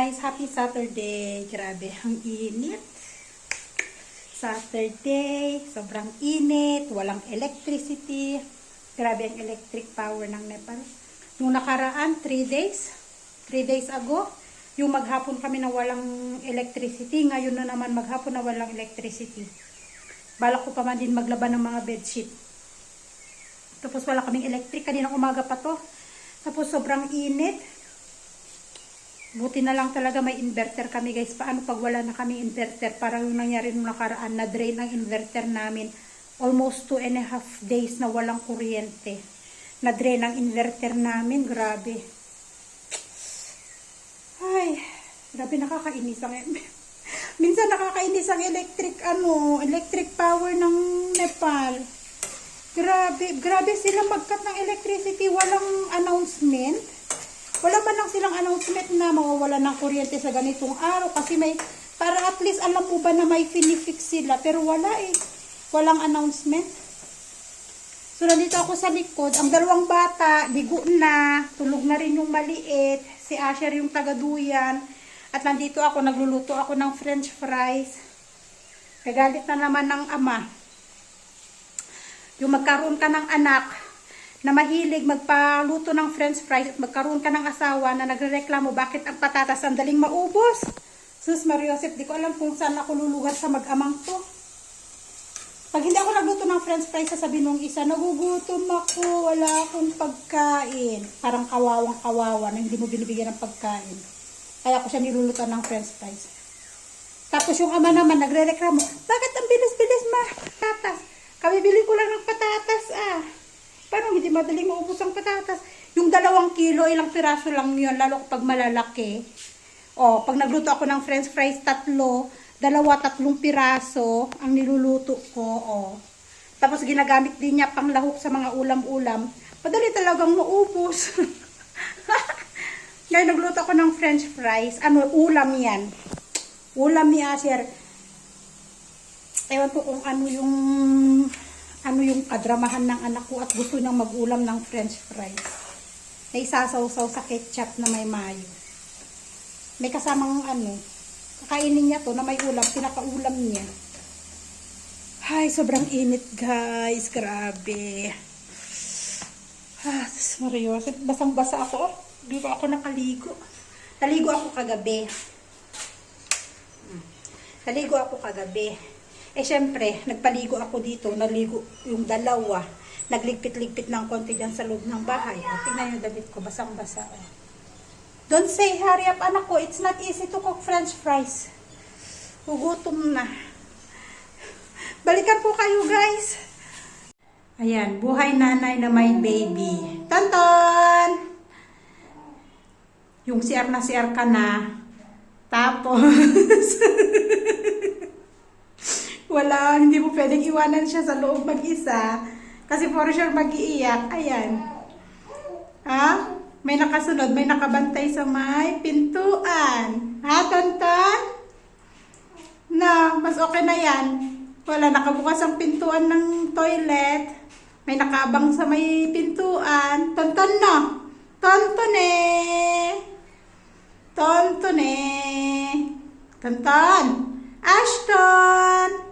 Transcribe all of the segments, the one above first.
guys, happy Saturday. Grabe, ang init. Saturday, sobrang init, walang electricity. Grabe ang electric power ng Nepal. Nung nakaraan, 3 days, 3 days ago, yung maghapon kami na walang electricity. Ngayon na naman maghapon na walang electricity. Balak ko pa man din maglaban ng mga bedsheet. Tapos wala kaming electric. Kaninang umaga pa to. Tapos sobrang init. Buti na lang talaga may inverter kami guys. Paano pag wala na kami inverter? Parang yung nangyari nung nakaraan na drain ang inverter namin. Almost two and a half days na walang kuryente. Na drain ang inverter namin. Grabe. Ay, grabe nakakainis ang Minsan nakakainis ang electric ano, electric power ng Nepal. Grabe, grabe sila magkat ng electricity, walang announcement. Wala man lang silang announcement na mawawala ng kuryente sa ganitong araw kasi may para at least alam mo ba na may finifix sila pero wala eh. Walang announcement. So nandito ako sa likod, ang dalawang bata, ligo na, tulog na rin yung maliit, si Asher yung tagaduyan, at nandito ako, nagluluto ako ng french fries. Kagalit na naman ng ama. Yung magkaroon ka ng anak na mahilig magpaluto ng french fries at magkaroon ka ng asawa na nagrereklamo bakit ang patatas ang daling maubos. Sus Mariosep, di ko alam kung saan ako lulugar sa mag-amang to. Pag hindi ako nagluto ng french fries, sasabihin nung isa, nagugutom ako, wala akong pagkain. Parang kawawang kawawa na hindi mo binibigyan ng pagkain. Kaya ako siya nilulutan ng french fries. Tapos yung ama naman nagre-reklamo, bakit ang bilis-bilis ma? Patatas. Kabibili ko lang ng patatas ah. Paano hindi madaling maubos ang patatas? Yung dalawang kilo, ilang piraso lang yun, lalo kapag malalaki. O, pag nagluto ako ng french fries, tatlo, dalawa, tatlong piraso ang niluluto ko. O. Tapos ginagamit din niya pang lahok sa mga ulam-ulam. Madali talagang maubos. Ngayon, nagluto ako ng french fries. Ano, ulam yan. Ulam ni Asher. Ewan ko kung ano yung ano yung kadramahan ng anak ko at gusto niyang mag-ulam ng french fries. Na isasaw-saw sa ketchup na may mayo. May kasamang ano, kakainin niya to na may ulam, pinakaulam niya. Ay, sobrang init guys, grabe. Ah, Mario, basang-basa ako. Oh, di ba ako nakaligo? Naligo ako kagabi. Hmm. Naligo ako kagabi. Eh, syempre, nagpaligo ako dito. Naligo yung dalawa. Nagligpit-ligpit ng konti dyan sa loob ng bahay. O, tingnan yung damit ko, basang-basa. Oh. Don't say, hurry up, anak ko. It's not easy to cook french fries. Hugutom na. Balikan po kayo, guys. Ayan, buhay nanay na may baby. Tonton! Yung CR na CR ka na. Tapos, wala, hindi mo pwedeng iwanan siya sa loob mag-isa. Kasi for sure mag-iiyak. Ayan. Ha? May nakasunod, may nakabantay sa may pintuan. Ha, Tonton? Na, mas okay na yan. Wala, nakabukas ang pintuan ng toilet. May nakabang sa may pintuan. Tonton no? Tonton eh. Tonton eh. Tonton. Ashton.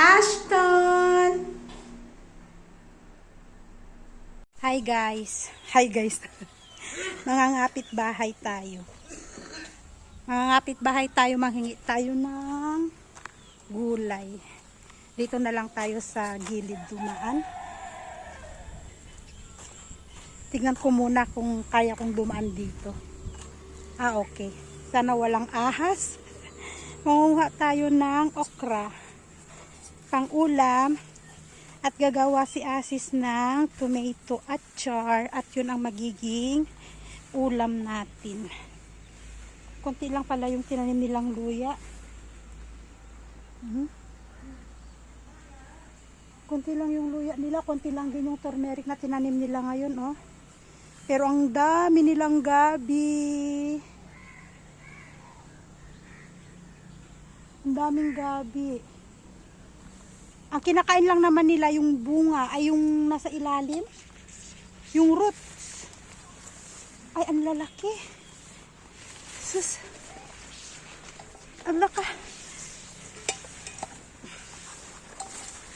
Ashton. Hi guys. Hi guys. Mangangapit bahay tayo. Mangangapit bahay tayo, manghingi tayo ng gulay. Dito na lang tayo sa gilid dumaan. Tingnan ko muna kung kaya kong dumaan dito. Ah, okay. Sana walang ahas. Mangunguha tayo ng okra. Pang ulam. At gagawa si Asis ng tomato at char. At yun ang magiging ulam natin. Konti lang pala yung tinanim nilang luya. Mhm. Konti lang yung luya nila, konti lang din yung turmeric na tinanim nila ngayon, oh. Pero ang dami nilang gabi. Ang daming gabi. Ang kinakain lang naman nila yung bunga ay yung nasa ilalim. Yung roots. Ay, ang lalaki. Sus. Ala ka.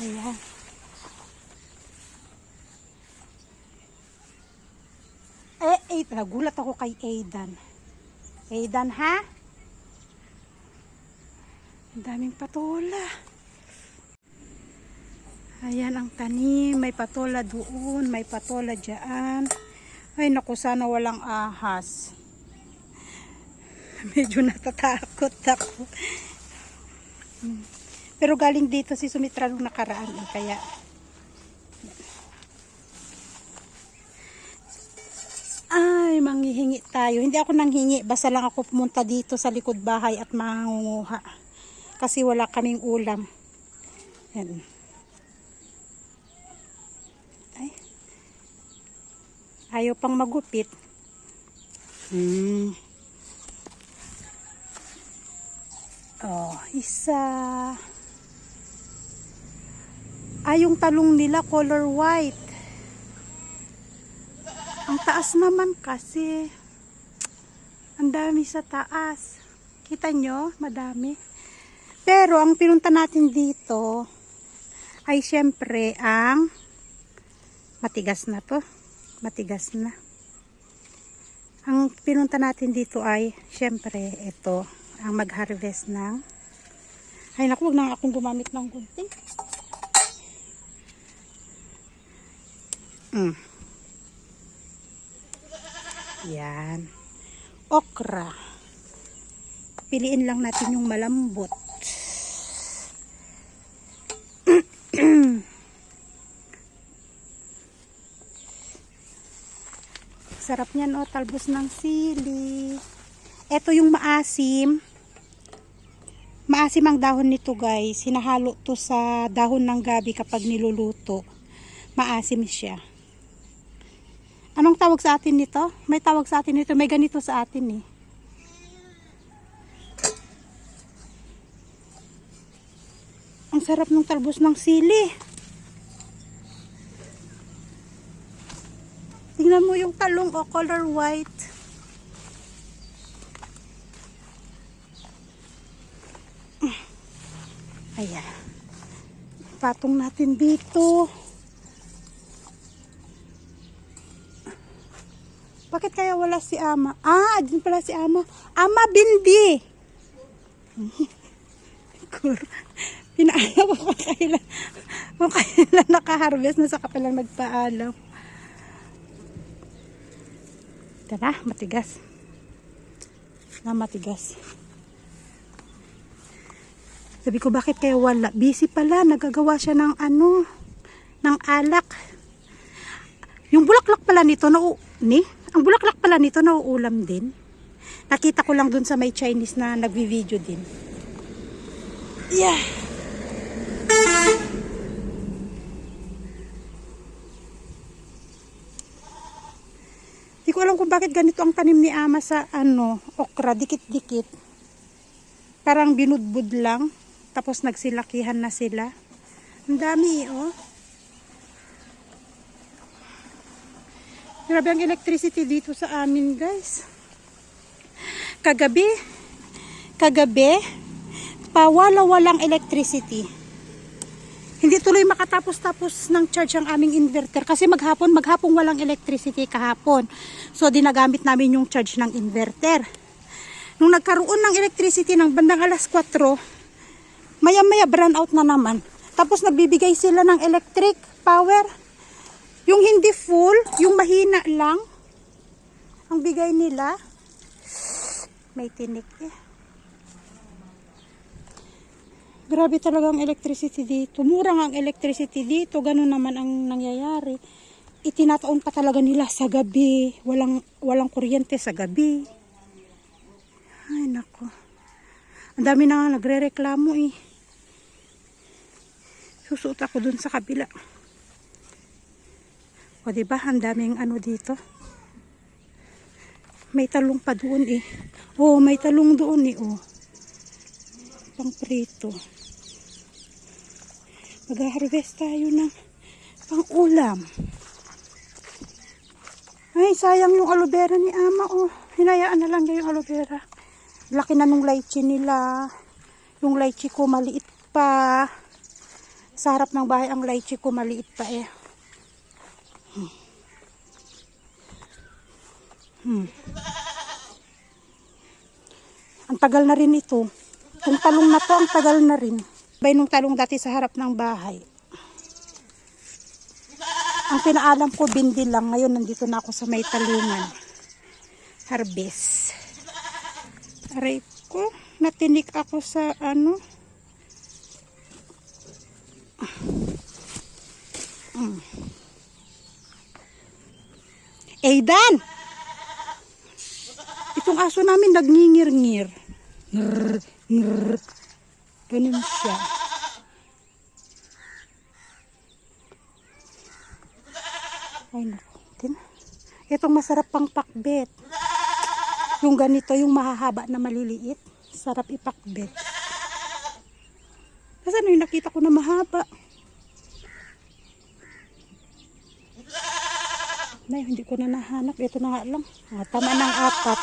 Ayan. Eh, eh, nagulat ako kay Aidan. Aidan, ha? Ang daming patola. Ayan ang tanim. May patola doon. May patola dyan. Ay, naku, sana walang ahas. Medyo natatakot ako. Pero galing dito si Sumitra nung nakaraan. Eh, kaya, ay, manghihingi tayo. Hindi ako nanghingi. Basta lang ako pumunta dito sa likod bahay at mangunguha. Kasi wala kaming ulam. Yan. Ayaw pang magupit. Hmm. Oh, isa. Ay, yung talong nila color white. Ang taas naman kasi. Ang dami sa taas. Kita nyo? Madami. Pero ang pinunta natin dito ay syempre ang matigas na to. Matigas na. Ang pinunta natin dito ay syempre ito ang mag-harvest ng ay naku, huwag na akong gumamit ng gunting. Mm. Yan. Okra. Piliin lang natin yung malambot. Sarap niyan oh, talbos ng sili. Ito yung maasim. Maasim ang dahon nito guys. Hinahalo to sa dahon ng gabi kapag niluluto. Maasim siya. Anong tawag sa atin nito? May tawag sa atin nito. May ganito sa atin eh. Ang sarap ng talbos ng sili. Tingnan mo yung talong o color white. Ayan. Patong natin dito. Bakit kaya wala si Ama? Ah, din pala si Ama. Ama Bindi! Pinaalam ko kailan, kung kailan nakaharvest na sa kapalang nagpaalam. Tara, matigas. Na matigas. Sabi ko, bakit kaya wala? Busy pala, nagagawa siya ng ano, ng alak. Yung bulaklak pala nito, na ni? Ang bulaklak pala nito, nauulam din. Nakita ko lang dun sa may Chinese na nagvi-video din. Yeah. Ko alam kung bakit ganito ang tanim ni Ama sa ano, okra, dikit-dikit. Parang binudbud lang. Tapos nagsilakihan na sila. Ang dami oh. Grabe ang electricity dito sa amin guys. Kagabi, kagabi, pawala-walang electricity. Hindi tuloy makatapos-tapos ng charge ang aming inverter kasi maghapon, maghapon walang electricity kahapon. So dinagamit namin yung charge ng inverter. Nung nagkaroon ng electricity ng bandang alas 4, maya-maya brown out na naman. Tapos nagbibigay sila ng electric power. Yung hindi full, yung mahina lang, ang bigay nila, may tinik eh. Grabe talaga ang electricity dito. Mura ang electricity dito. Ganun naman ang nangyayari. Itinataon pa talaga nila sa gabi. Walang, walang kuryente sa gabi. Ay, nako. Ang dami na nga nagre-reklamo eh. Susuot ako dun sa kabila. O, diba? Ang daming ano dito. May talong pa doon eh. Oh, may talong doon eh, oh. Pang prito. Mag-harvest tayo ng pang ulam. Ay, sayang yung aloe vera ni ama, oh. Hinayaan na lang yung aloe vera. Laki na nung lychee nila. Yung lychee ko maliit pa. Sa harap ng bahay ang lychee ko maliit pa eh. Hmm. Hmm. Ang tagal na rin ito. Yung talong na to, ang tagal na rin. Bay nung talong dati sa harap ng bahay. Ang pinaalam ko, bindi lang. Ngayon, nandito na ako sa may talungan. Harvest. Aray ko, natinik ako sa ano. Mm. Aidan! Itong aso namin nagngingir-ngir. Ngir, ngir. Ganun siya. Ay, naku. Itong masarap pang pakbet. Yung ganito, yung mahahaba na maliliit. Sarap ipakbet. Kasi ano yung nakita ko na mahaba? Nay, hindi ko na nahanap. Ito na nga lang. Ah, tama ng apat.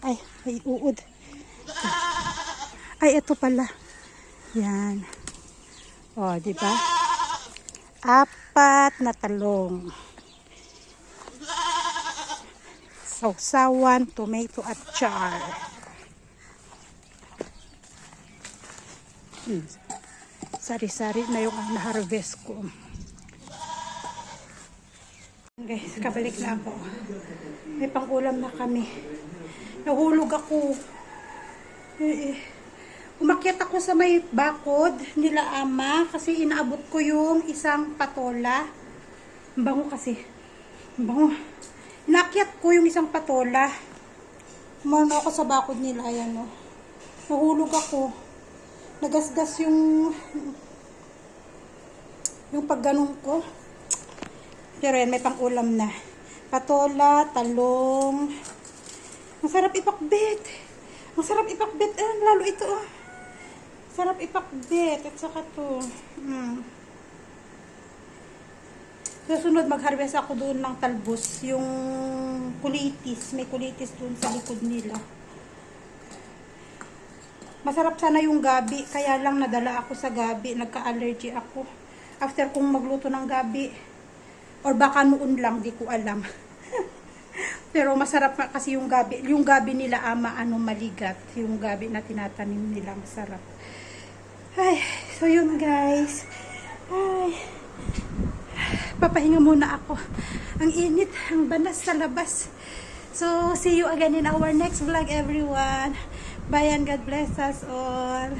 Ay, ay uod. Ay, ito pala. Yan. O, di ba? Apat na talong. Sausawan, tomato at char. Hmm. Sari-sari na yung na-harvest ko. Guys, kabalik na ako. May pang-ulam na kami. Nahulog ako. Eh, eh. Umakyat ako sa may bakod nila ama kasi inaabot ko yung isang patola. Ang bango kasi. Ang bango. Inakyat ko yung isang patola. Umano ako sa bakod nila. Ayan o. Nahulog ako. Nagasgas yung yung pagganong ko. Pero yan, may pang-ulam na. Patola, talong. Masarap ipakbet. Masarap ipakbet. Ah, lalo ito, oh. Sarap ipakbet. At saka to. Mm. Susunod, mag-harvest ako doon ng talbos. Yung kulitis. May kulitis doon sa likod nila. Masarap sana yung gabi. Kaya lang nadala ako sa gabi. Nagka-allergy ako. After kong magluto ng gabi, Or baka noon lang, di ko alam. Pero masarap nga kasi yung gabi. Yung gabi nila ama, ano, maligat. Yung gabi na tinatanim nila, masarap. Ay, so yun guys. Ay, papahinga muna ako. Ang init, ang banas sa labas. So, see you again in our next vlog everyone. Bye and God bless us all.